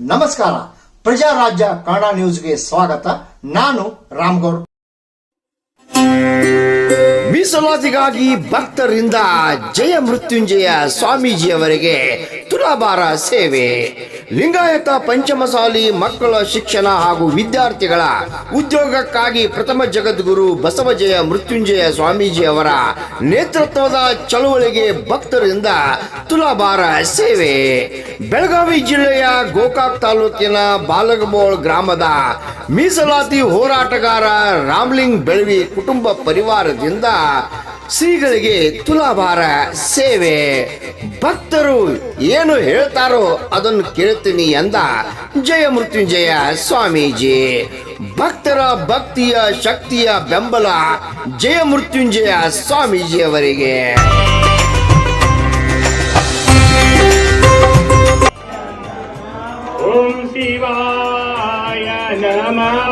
ನಮಸ್ಕಾರ. ಪ್ರಜಾರಾಜ್ಯ ಕನ್ನಡ ನ್ಯೂಸ್ಗೆ ಸ್ವಾಗತ. ನಾನು ರಾಮ್ಗೌಡ್. ಮೀಸಲಾತಿಗಾಗಿ ಭಕ್ತರಿಂದ ಜಯ ಮೃತ್ಯುಂಜಯ ಸ್ವಾಮೀಜಿಯವರಿಗೆ ತುಲಾಭಾರ ಸೇವೆ. ಲಿಂಗಾಯತ ಪಂಚಮಸಾಲಿ ಮಕ್ಕಳ ಶಿಕ್ಷಣ ಹಾಗೂ ವಿದ್ಯಾರ್ಥಿಗಳ ಉದ್ಯೋಗಕ್ಕಾಗಿ ಪ್ರಥಮ ಜಗದ್ಗುರು ಬಸವಜಯ ಮೃತ್ಯುಂಜಯ ಸ್ವಾಮೀಜಿ ಅವರ ನೇತೃತ್ವದ ಚಳುವಳಿಗೆ ಭಕ್ತರಿಂದ ತುಲಾಭಾರ ಸೇವೆ. ಬೆಳಗಾವಿ ಜಿಲ್ಲೆಯ ಗೋಕಾಕ್ ತಾಲೂಕಿನ ಬಾಲಗಬೋಳ್ ಗ್ರಾಮದ ಮೀಸಲಾತಿ ಹೋರಾಟಗಾರ ರಾಮ್ಲಿಂಗ್ ಬೆಳವಿ ಕುಟುಂಬ ಪರಿವಾರದಿಂದ ಶ್ರೀಗಳಿಗೆ ತುಲಾಭಾರ ಸೇವೆ. ಭಕ್ತರು ಏನು ಹೇಳ್ತಾರೋ ಅದನ್ನು ಕೇಳ್ತೀನಿ ಎಂದ ಜಯ ಮೃತ್ಯುಂಜಯ ಸ್ವಾಮೀಜಿ. ಭಕ್ತರ ಭಕ್ತಿಯ ಶಕ್ತಿಯ ಬೆಂಬಲ ಜಯ ಮೃತ್ಯುಂಜಯ ಸ್ವಾಮೀಜಿಯವರಿಗೆ ಓಂ ಶಿವಾಯ ನಮಃ.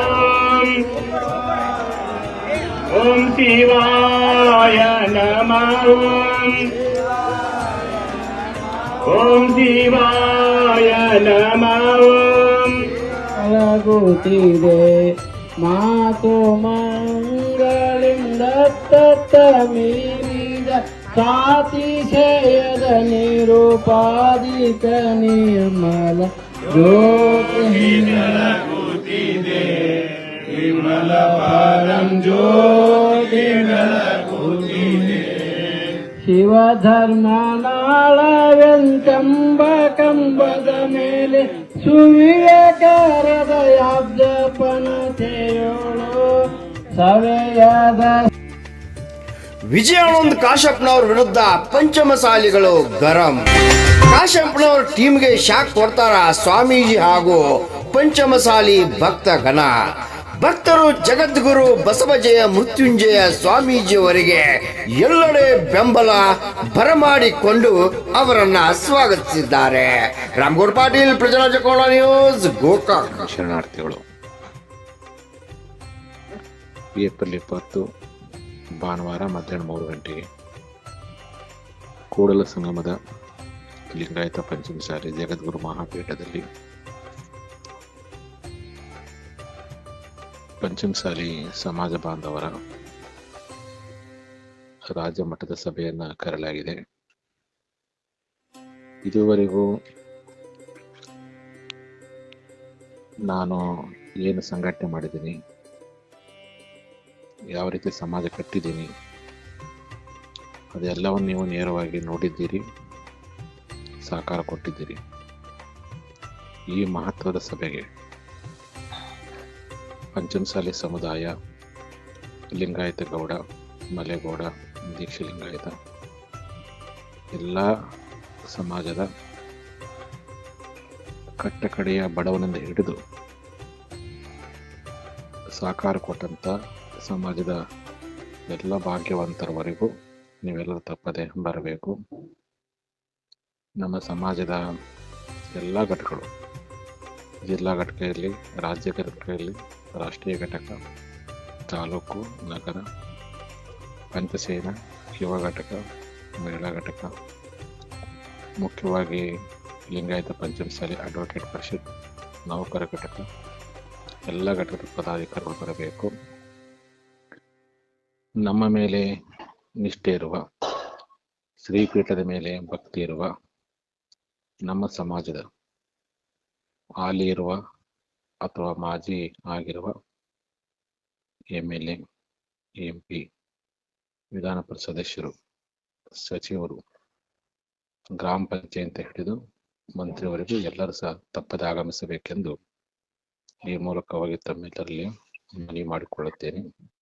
शिवाय नमः ॐ शिवाय नमः रघुतिरे मातो मङ्गलिं दत्तमीरिद सातिशयद निरूपादितनियमल ज्योतिरघुतिरे विमलपारं ज्योति ನಾಳವೆಂತೆಂಬ ಕಂಬದ ಮೇಲೆ ಸುವಿವೇಕಾರದ ಯಾಬ್ಜಪನತೆಯೋಳು ಸವೆಯಾದ ವಿಜಯಾನಂದ್ ಕಾಶ್ಯಪ್ನವ್ರ ವಿರುದ್ಧ ಪಂಚಮಸಾಲಿಗಳು ಗರಂ. ಕಾಶ್ಯಪ್ನವ್ರ ಟೀಮ್ಗೆ ಶಾಕ್ ಕೊಡ್ತಾರ ಸ್ವಾಮೀಜಿ ಹಾಗೂ ಪಂಚಮಸಾಲಿ ಭಕ್ತ ಗಣ ಭಕ್ತರು ಜಗದ್ಗುರು ಬಸವಜಯ ಮೃತ್ಯುಂಜಯ ಸ್ವಾಮೀಜಿಯವರಿಗೆ ಎಲ್ಲೆಡೆ ಬೆಂಬಲ ಬರಮಾಡಿಕೊಂಡು ಅವರನ್ನ ಸ್ವಾಗತಿಸಿದ್ದಾರೆ. ರಾಮಗೌಡ ಪಾಟೀಲ್, ಪ್ರಜರಾಜ ನ್ಯೂಸ್, ಗೋಕಾಕ್. ಶರಣಾರ್ಥಿಗಳು, ಏಪ್ರಿಲ್ ಇಪ್ಪತ್ತು, ಭಾನುವಾರ ಮಧ್ಯಾಹ್ನ ಮೂರು ಗಂಟೆಗೆ ಕೂಡಲ ಸಂಗಮದ ಲಿಂಗಾಯತ ಪಂಚಮಸಾಲಿ ಜಗದ್ಗುರು ಮಹಾಪೀಠದಲ್ಲಿ ಪಂಚಮಸಾಲಿ ಸಮಾಜ ಬಾಂಧವರ ರಾಜ್ಯ ಮಟ್ಟದ ಸಭೆಯನ್ನ ಕರೆಯಲಾಗಿದೆ. ಇದುವರೆಗೂ ನಾನು ಏನು ಸಂಘಟನೆ ಮಾಡಿದ್ದೀನಿ, ಯಾವ ರೀತಿ ಸಮಾಜ ಕಟ್ಟಿದ್ದೀನಿ, ಅದೆಲ್ಲವನ್ನು ನೀವು ನೇರವಾಗಿ ನೋಡಿದ್ದೀರಿ ಸಹಕಾರ ಕೊಟ್ಟಿದ್ದೀರಿ. ಈ ಮಹತ್ವದ ಸಭೆಗೆ ಪಂಚಮಸಾಲಿ ಸಮುದಾಯ, ಲಿಂಗಾಯತ ಗೌಡ, ಮಲೆಗೌಡ, ದೀಕ್ಷೆ ಲಿಂಗಾಯತ, ಎಲ್ಲ ಸಮಾಜದ ಕಟ್ಟಕಡೆಯ ಬಡವನಿಂದ ಹಿಡಿದು ಸಾಕಾರ ಕೊಟ್ಟಂಥ ಸಮಾಜದ ಎಲ್ಲ ಭಾಗ್ಯವಂತರವರೆಗೂ ನೀವೆಲ್ಲರೂ ತಪ್ಪದೆ ಬರಬೇಕು. ನಮ್ಮ ಸಮಾಜದ ಎಲ್ಲ ಘಟಕಗಳು, ಜಿಲ್ಲಾ ಘಟಕ ಇರಲಿ ರಾಜ್ಯ ಘಟಕ ಇರಲಿ ರಾಷ್ಟ್ರೀಯ ಘಟಕ, ತಾಲೂಕು, ನಗರ, ಪಂಚಸೇನ, ಯುವ ಘಟಕ, ಮಹಿಳಾ ಘಟಕ. ಮುಖ್ಯವಾಗಿ ಲಿಂಗಾಯತ ಪಂಚಮಸಾಲಿ ಅಡ್ವೊಕೇಟ್ ಪರಿಷತ್, ನೌಕರ ಘಟಕ. ಎಲ್ಲ ಘಟಕದ ಪದಾಧಿಕಾರಿಗಳು ಬರಬೇಕು. ನಮ್ಮ ಮೇಲೆ ನಿಷ್ಠೆ ಇರುವ, ಶ್ರೀಪೀಠದ ಮೇಲೆ ಭಕ್ತಿ ಇರುವ ನಮ್ಮ ಸಮಾಜದ, ಹಾಲಿ ಇರುವ ಅಥವಾ ಮಾಜಿ ಆಗಿರುವ M L A M P ವಿಧಾನ ಸದಸ್ಯರು, ಸಚಿವರು, ಗ್ರಾಮ ಪಂಚಾಯತ್ ಹಿಡಿದು ಮಂತ್ರಿವರೆಗೂ ಎಲ್ಲರೂ ಸಹ ತಪ್ಪದೆ ಆಗಮಿಸಬೇಕೆಂದು ಈ ಮೂಲಕವಾಗಿ ತಮ್ಮೆಲ್ಲರಲ್ಲಿ ಮನವಿ ಮಾಡಿಕೊಳ್ಳುತ್ತೇನೆ.